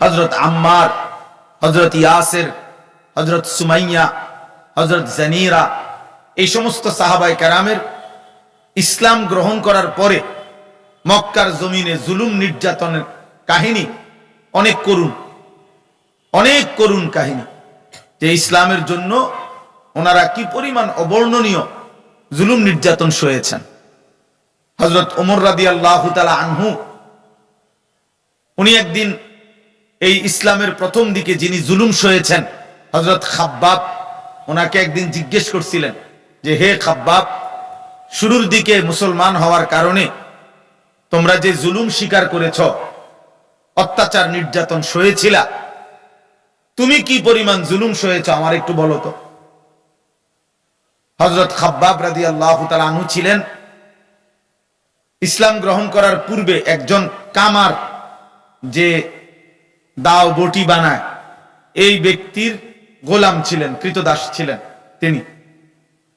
হজরত আম্মার হজরত ইয়াসের হজরত সুমাইয়া হজরত জানিরা, এই সমস্ত সাহাবাই কারামের ইসলাম গ্রহণ করার পরে মক্কার জমিনে জুলুম নির্যাতনের কাহিনী অনেক করুণ অনেক করুণ কাহিনী। যে ইসলামের জন্য ওনারা কি পরিমাণ অবর্ণনীয় জুলুম নির্যাতন সয়েছেন। হজরত ওমর রাদি আল্লাহ আনহু, উনি একদিন এই ইসলামের প্রথম দিকে যিনি জুলুম সয়েছেন হজরত খাব্বাব, ওনাকে একদিন জিজ্ঞেস করছিলেন যে, হে খাব্বাব, শুরুর দিকে মুসলমান হওয়ার কারণে তোমরা যে জুলুম স্বীকার করেছ, অত্যাচার নির্যাতন সয়েছিলা, তুমি কি পরিমাণ জুলুম সয়েছ, আমার একটু বলো তো? হজরত খাব্বাব রাদি আল্লাহ আনহু ছিলেন। ইসলাম গ্রহণ করার পূর্বে একজন কামার, যে দাও বটি বানায়। এই ব্যক্তির গোলাম ছিলেন, কৃতদাস ছিলেন তিনি।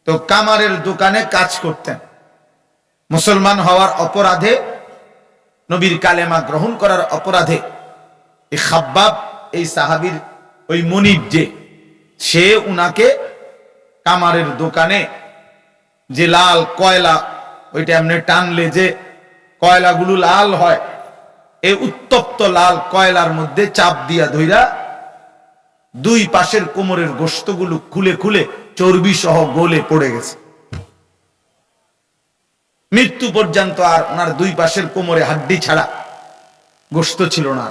তো কামারের দোকানে কাজ করতেন। মুসলমান হওয়ার অপরাধে, নবীর কালেমা গ্রহণ করার অপরাধে এই খাব্বাব, এই সাহাবির ওই মনিব যে, সে উনাকে কামারের দোকানে যে লাল কয়লা, ওইটা এমনি টানলে যে কয়লাগুলো লাল হয় এই উত্তপ্ত লাল কয়লার মধ্যে চাপ দিয়া ধইরা দুই পাশের কোমরের গোস্তগুলো খুলে খুলে চর্বি সহ গোলে পড়ে গেছে। মৃত্যু পর্যন্ত আর ওনার দুই পাশের কোমরে হাড্ডি ছাড়া গোস্ত ছিল না।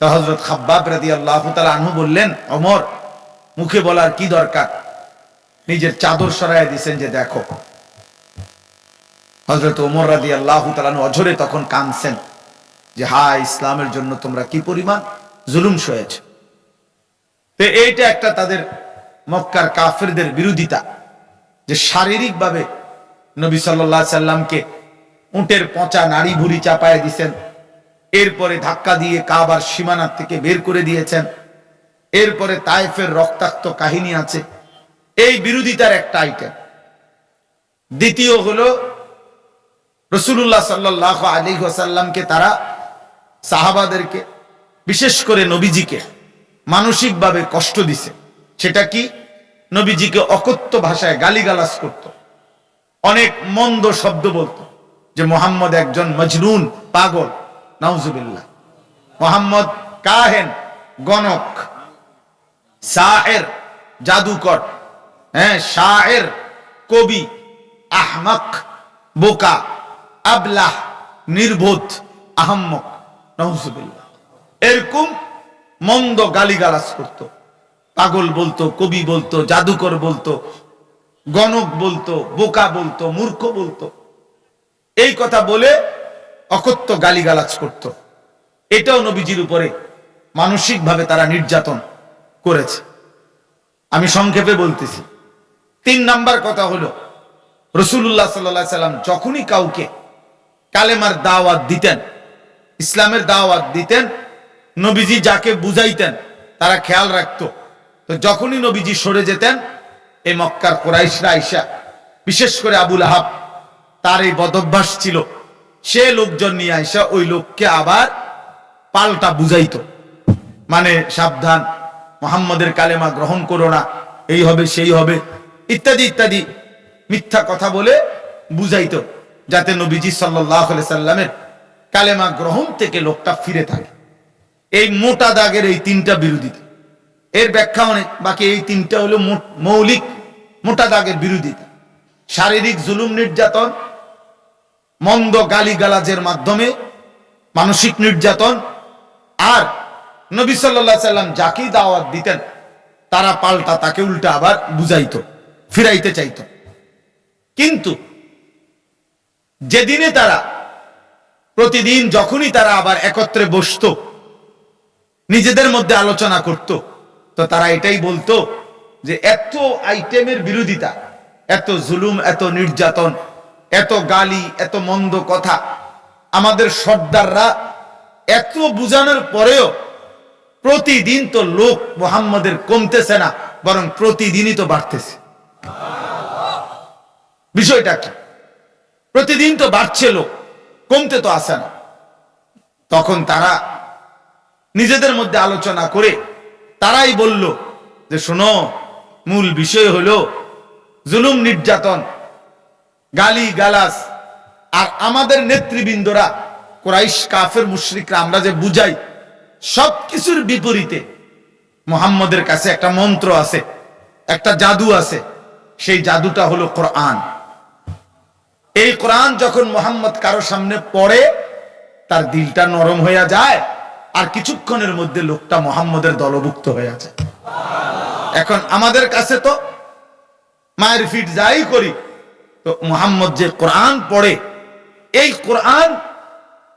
তা হজরত খাব্বাব রাদি আল্লাহ আনহু বললেন, অমর, মুখে বলার কি দরকার? নিজের চাদর সরাই দিছেন যে দেখো। হজরত ওমর রাদি আল্লাহ অঝরে তখন কানছেন যে, হা, ইসলামের জন্য তোমরা কি পরিমাণ জুলুম সয়েছ? তো এইটা একটা তাদের মক্কার কাফেরদের বিরোধিতা, যে শারীরিকভাবে নবী সাল্লাহ সাল্লামকে উটের পচা নাড়ি ভুড়ি চাপায় দিছেন, এরপরে ধাক্কা দিয়ে কাবার সীমানার থেকে বের করে দিয়েছেন, এরপরে তাইফের রক্তাক্ত কাহিনী আছে। এই বিরোধিতার একটা আইটেম দ্বিতীয় হলো রসুল্লাহ সাল্লাহ আলী সাল্লামকে তারা সাহাবাদেরকে, বিশেষ করে নবীজিকে, মানসিকভাবে কষ্ট দিছে। সেটা কি? নবীজিকে অকথ্য ভাষায় গালিগালাজ করত। অনেক মন্দ শব্দ বলতো যে, মোহাম্মদ একজন মজনুন, পাগল। নাউজুবিল্লাহ। মোহাম্মদ কাহেন, গণক সাহের জাদুকর। হ্যাঁ শাহের কবি আহমক, বোকা, আবলাহ, নির্বোধ, আহম্মক। এরকম মন্দ গালিগালাজ করত। পাগল বলতো, কবি বলতো, জাদুকর বলতো, গণক বলতো, বোকা বলতো, মূর্খ বলতো। এই কথা বলে অকথ্য গালিগালাজ করত। এটাও নবীজির উপরে মানসিকভাবে তারা নির্যাতন করেছে। আমি সংক্ষেপে বলতেছি। তিন নাম্বার কথা হলো রসুল্লাহ সাল্লা সাল্লাম যখনই কাউকে কালেমার দাওয়াত দিতেন ইসলামের দাওয়াত দিতেন, নবীজি যাকে বুঝাইতেন, তারা খেয়াল রাখতো। তো যখনই নবীজি সরে যেতেন, এই মক্কার কোরাইশরা আইসা, বিশেষ করে আবুল আহাব তার এই বদভ্যাস ছিল। সে লোকজন নিয়ে আইসা ওই লোককে আবার পাল্টা বুঝাইত। মানে সাবধান, মোহাম্মদের কালেমা গ্রহণ করো না, এই হবে, সেই হবে, ইত্যাদি ইত্যাদি মিথ্যা কথা বলে বুঝাইত, যাতে নবীজি সাল্লাহ সাল্লামের কালেমা গ্রহণ থেকে লোকটা ফিরে থাকে। এই মোটা দাগের এই তিনটা বিরোধিতা। এর ব্যাখ্যা অনেক, বাকি এই তিনটা হলো মৌলিক, মোটা দাগের বিরোধিতা। শারীরিক জুলুম নির্যাতন, মন্দ গালিগালাজের মাধ্যমে মানসিক নির্যাতন, আর নবী সাল্লাহ সাল্লাম যাকেই দাওয়াত দিতেন, তারা পাল্টা তাকে উল্টা আবার বুঝাইত, ফিরাইতে চাইতো। কিন্তু যেদিনে তারা প্রতিদিন যখনই তারা আবার একত্রে বসত, নিজেদের মধ্যে আলোচনা করত, তো তারা এটাই বলতো যে এত আইটেমের বিরোধিতা, এত জুলুম, এত নির্যাতন, এত গালি, এত মন্দ কথা আমাদের সর্দাররা এত বুঝানোর পরেও প্রতিদিন তো লোক মোহাম্মদের কমতেছে না, বরং প্রতিদিনই তো বাড়তেছে। বিষয়টা কি? প্রতিদিন তো বাড়ছে লোক। কমতে তো আসে না। তখন তারা নিজেদের মধ্যে আলোচনা করে তারাই বলল যে, শোনো, মূল বিষয় হলো জুলুম, নির্যাতন গালি গালাস আর আমাদের নেতৃবৃন্দরা, কোরাইশ, কাফের, মুশ্রিকরা, আমরা যে বুঝাই সব কিছুর বিপরীতে মোহাম্মদের কাছে একটা মন্ত্র আছে, একটা জাদু আছে। সেই জাদুটা হলো কোরআন। এই কোরআন যখন মোহাম্মদ কারও সামনে পড়ে, তার দিলটা নরম হইয়া যায়, আর কিছুক্ষণের মধ্যে লোকটা মোহাম্মদের দলভুক্ত হয়ে যায়। এখন আমাদের কাছে তো মায়ের ফিট যাই করি, তো মোহাম্মদ যে কোরআন পড়ে, এই কোরআন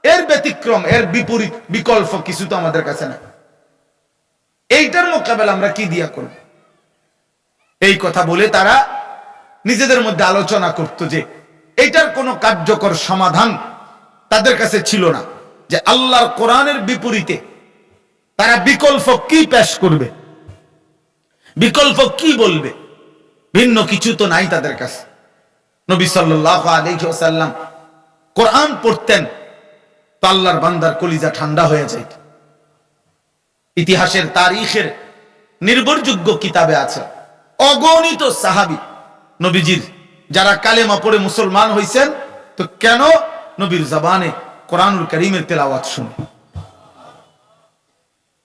এর ব্যতিক্রম, এর বিপরীত বিকল্প কিছু তো আমাদের কাছে না এইটার মোকাবেলা আমরা কি দিয়া করব? এই কথা বলে তারা নিজেদের মধ্যে আলোচনা করত যে এইটার কোনো কার্যকর সমাধান তাদের কাছে ছিল না যে আল্লাহর কোরআনের বিপরীতে তারা বিকল্প কি পেশ করবে? বিকল্প কি বলবে? ভিন্ন কিছু তো নাই তাদের কাছে। নবী সাল্লাল্লাহু আলাইহি ওয়াসাল্লাম কোরআন পড়তেন, তো আল্লাহর বান্দার কলিজা ঠান্ডা হয়ে যাইত ইতিহাসের তারিখের নির্ভরযোগ্য কিতাবে আছে। অগণিত সাহাবি নবীজির যারা কালেমা পড়ে মুসলমান হইছেন, তো কেন নবীর জবানে কোরআনুল করিমের তেলাওয়াত শুনে?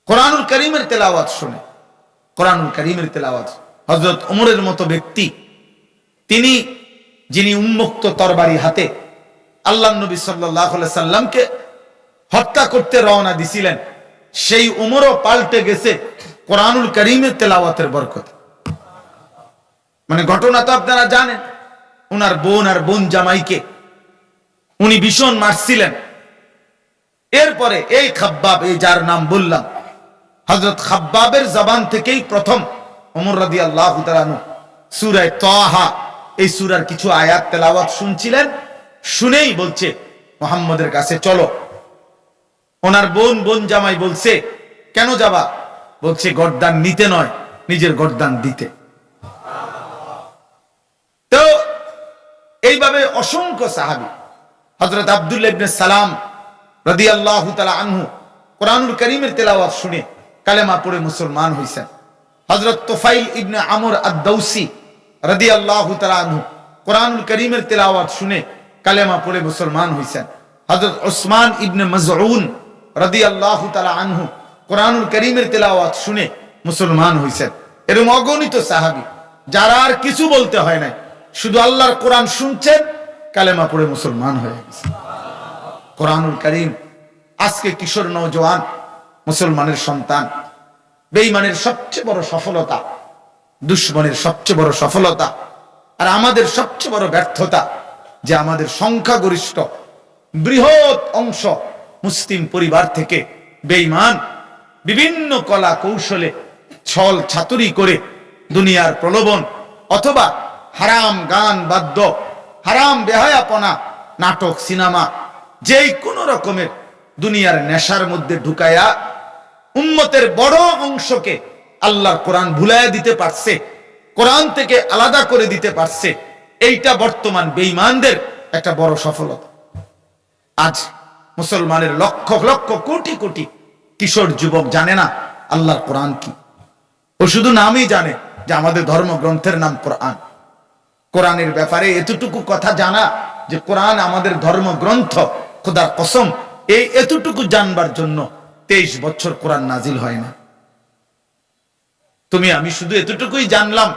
কোরআনুল করিমের তেলাওয়াত শুনে। কোরআনুল করিমের তেলাওয়াত। হজরত উমরের মতো ব্যক্তি, তিনি, যিনি উন্মুক্ত তরবারি হাতে আল্লাহ নবী সাল্লাহ সাল্লামকে হত্যা করতে রওনা দিছিলেন, সেই উমরও পাল্টে গেছে কোরআনুল করিমের তেলাওয়াতের বরকত। মানে ঘটনা তো আপনারা জানেন। উনার বোন আর বোন জামাইকে। উনি ভীষণ মারছিলেন। এরপরে এই খাব্বাব, এই যার নাম বললাম হজরত খাব্বাবের জবান থেকেই প্রথম অমর রাদি আল্লাহ সুরায় তহা, এই সুরার কিছু আয়াত তেলাওয়াত শুনছিলেন, শুনেই বলছে মোহাম্মদের কাছে, চলো। ওনার বোন বোন জামাই বলছে, কেন যাবা? বলছে, গরদান নিতে নয়, নিজের গরদান দিতে তো এইভাবে অসংখ্য সাহাবি হজরত আব্দুল্লাহ ইবনে সালাম রাদি আল্লাহ আনহু কোরআনুল করিমের তেলাওয়াত শুনে কালেমা পড়ে মুসলমান হইছেন। হজরত তোফাইল ইবনে আমর আদৌসি রাদি আল্লাহ আনহু কোরআনুল করিমের তেলাওয়াত শুনে কালেমা পড়ে মুসলমান হইছেন। হজরত ওসমান ইবনে মজউন রাদি আল্লাহ আনহু কোরআনুল করিমের তেলাওয়াত শুনে মুসলমান হইছেন। এরকম অগণিত সাহাবি, যারা আর কিছু বলতে হয় নাই শুধু আল্লাহর কোরআন শুনছেন, কালেমা পড়ে মুসলমান হয়ে গেছে। কোরআনুল করিম, আজকে কিশোর নৌজওয়ান মুসলমানের সন্তান। বেইমানের সবচেয়ে বড় সফলতা, দুশ্মনের সবচেয়ে বড় সফলতা, আর আমাদের সবচেয়ে বড় ব্যর্থতা, যে আমাদের সংখ্যাগরিষ্ঠ, বৃহৎ অংশ মুসলিম পরিবার থেকে বেইমান বিভিন্ন কলা কৌশলে ছল ছাতুরি করে দুনিয়ার প্রলোভন অথবা হারাম গান, বাদ্য, হারাম বেহায়াপনা, নাটক, সিনেমা, যেই কোন রকমের দুনিয়ার নেশার মধ্যে ঢুকায়া উম্মতের বড় অংশকে আল্লাহর কোরআন ভুলাইয়া দিতে পারছে, কোরআন থেকে আলাদা করে দিতে পারছে, এইটা বর্তমান বেঈমানদের একটা বড় সফলতা। আজ মুসলমানের লক্ষ লক্ষ কোটি কোটি কিশোর যুবক জানে না আল্লাহর কোরআন কি। ও শুধু নামই জানে যে আমাদের ধর্মগ্রন্থের নাম কোরআন। কোরআনের ব্যাপারে এতটুকু কথা জানা যে কোরআন আমাদের ধর্মগ্রন্থ, খোদার কসম, এই এতটুকু জানবার জন্য তেইশ বছর কোরআন নাজিল হয় না। তুমি, আমি শুধু এতটুকুই জানলাম,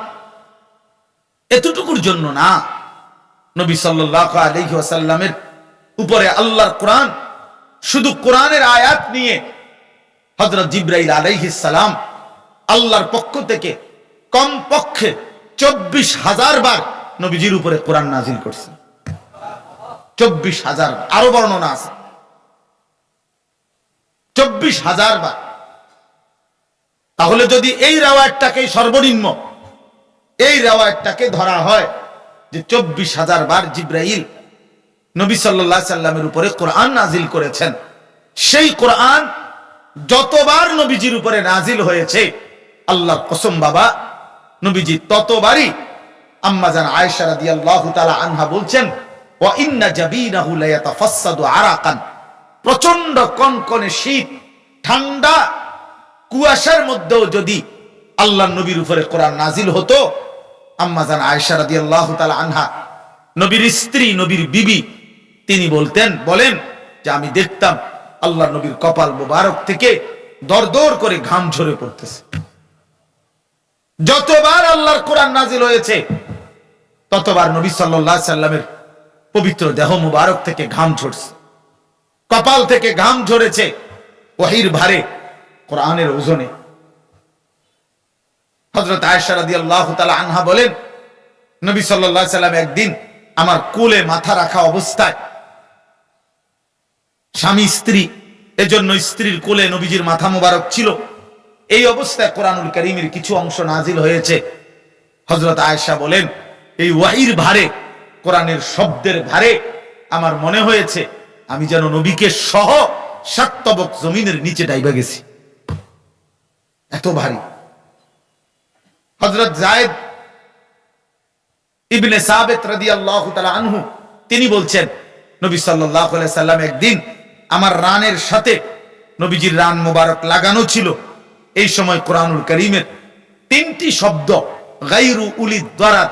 এতটুকুর জন্য না। নবী সাল্লাহ আলহি আসাল্লামের উপরে আল্লাহর কোরআন, শুধু কোরআনের আয়াত নিয়ে হজরত জিব্রাইল আলাইহিসালাম আল্লাহর পক্ষ থেকে কম পক্ষে চব্বিশ হাজার বার নবীজির উপরে কোরআন নাজিল করছে। চব্বিশ হাজার, আরও বর্ণনা আছে। চব্বিশ হাজার বার। তাহলে যদি এই রেওয়ায়তটাকে সর্বনিম্ন, এই রেওয়ায়তটাকে ধরা হয় যে চব্বিশ হাজার বার জিব্রাইল নবী সাল্লাহ সাল্লামের উপরে কোরআন নাজিল করেছেন, সেই কোরআন যতবার নবীজির উপরে নাজিল হয়েছে, আল্লাহর কসম বাবা, নবীজি ততবারই আম্মা জান আয়েশা রাদিয়াল্লাহু তাআলা আনহা বলছেন, ওয়া ইন্না লায়াতাফাসসাদু আরাকান। প্রচণ্ড কনকনে শীত, ঠান্ডা, কুয়াশার মধ্যেও যদি আল্লাহ নবীর উপরে কোরআন নাজিল হতো আম্মাজান আয়েশা রাদিয়াল্লাহু তাআলা আনহা, নবীর স্ত্রী, নবীর বিবি, তিনি বলতেন, বলেন যে আমি দেখতাম আল্লাহ নবীর কপাল মোবারক থেকে দরদর করে ঘাম ঝরে পড়তেছে। যতবার আল্লাহর কোরআন নাজিল হয়েছে ততবার নবী আলাইহি সাল্লামের পবিত্র দেহ মুবারক থেকে ঘাম ঝরছে। কপাল থেকে ঘাম ঝরেছে ওহির ভারে কোরআনের ওজনে। হযরত আয়েশা রাদিয়াল্লাহু তাআলা আনহা বলেন, নবী আলাইহি সাল্লাম একদিন আমার কোলে মাথা রাখা অবস্থায় স্বামী, স্ত্রী, এজন্য স্ত্রীর কোলে নবীজির মাথা মোবারক ছিল। এই অবস্থায় কোরআনুল করিমের কিছু অংশ নাজিল হয়েছে। হজরত আয়েশা বলেন এই ওয়াহির ভারে, কোরআনের শব্দের ভারে আমার মনে হয়েছে, আমি যেন নবীকে সহ সাতবক জমিনের নিচে ডাইবা গেছি। এত ভারী। হজরত জায়েদ ইবনে সাবেত রাদিয়াল্লাহু তাআলা আনহু, তিনি বলছেন, নবী আলাইহি সাল্লাম একদিন আমার রানের সাথে নবীজির রান মোবারক লাগানো ছিল। এই সময় কোরআনুল করিমের তিনটি শব্দ গাইরু উলি দ্বারাত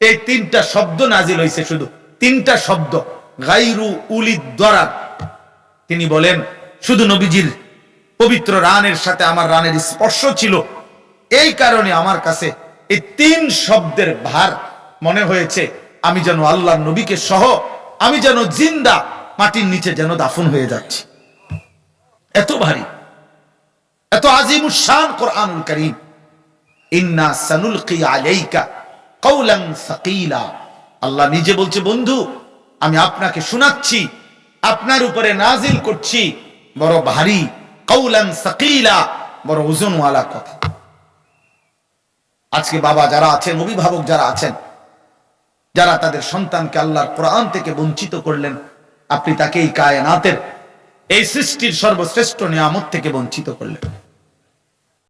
এই তিনটা শব্দ নাজিল হয়েছে শুধু। তিনটা শব্দ। গাইরু উলি দ্বারাত তিনি বলেন, শুধু নবীজির পবিত্র রানের সাথে আমার রানের স্পর্শ ছিল। এই কারণে আমার কাছে এই তিন শব্দের ভার মনে হয়েছে। আমি যেন আল্লাহ নবীকে সহ, আমি যেন জিন্দা, মাটির নিচে যেন দাফন হয়ে যাচ্ছি। এত ভারী, এত আজিমুসান কোরআনুল করিম। ইন্না সানুলকি আলাইকা কওলান সাকিলা। আল্লাহ নিজে বলছে, বন্ধু, আমি আপনাকে শোনাচ্ছি, আপনার উপরে নাজিল করছি, বড় ভারী কৌলান সাকিলা, বড় ওজনওয়ালা কথা। আজকে বাবা যারা আছেন, অভিভাবক যারা আছেন, যারা তাদের সন্তানকে আল্লাহর কোরআন থেকে বঞ্চিত করলেন, আপনি তাকে এই কায়নাতের এই সৃষ্টির সর্বশ্রেষ্ঠ নিয়ামত থেকে বঞ্চিত করলেন।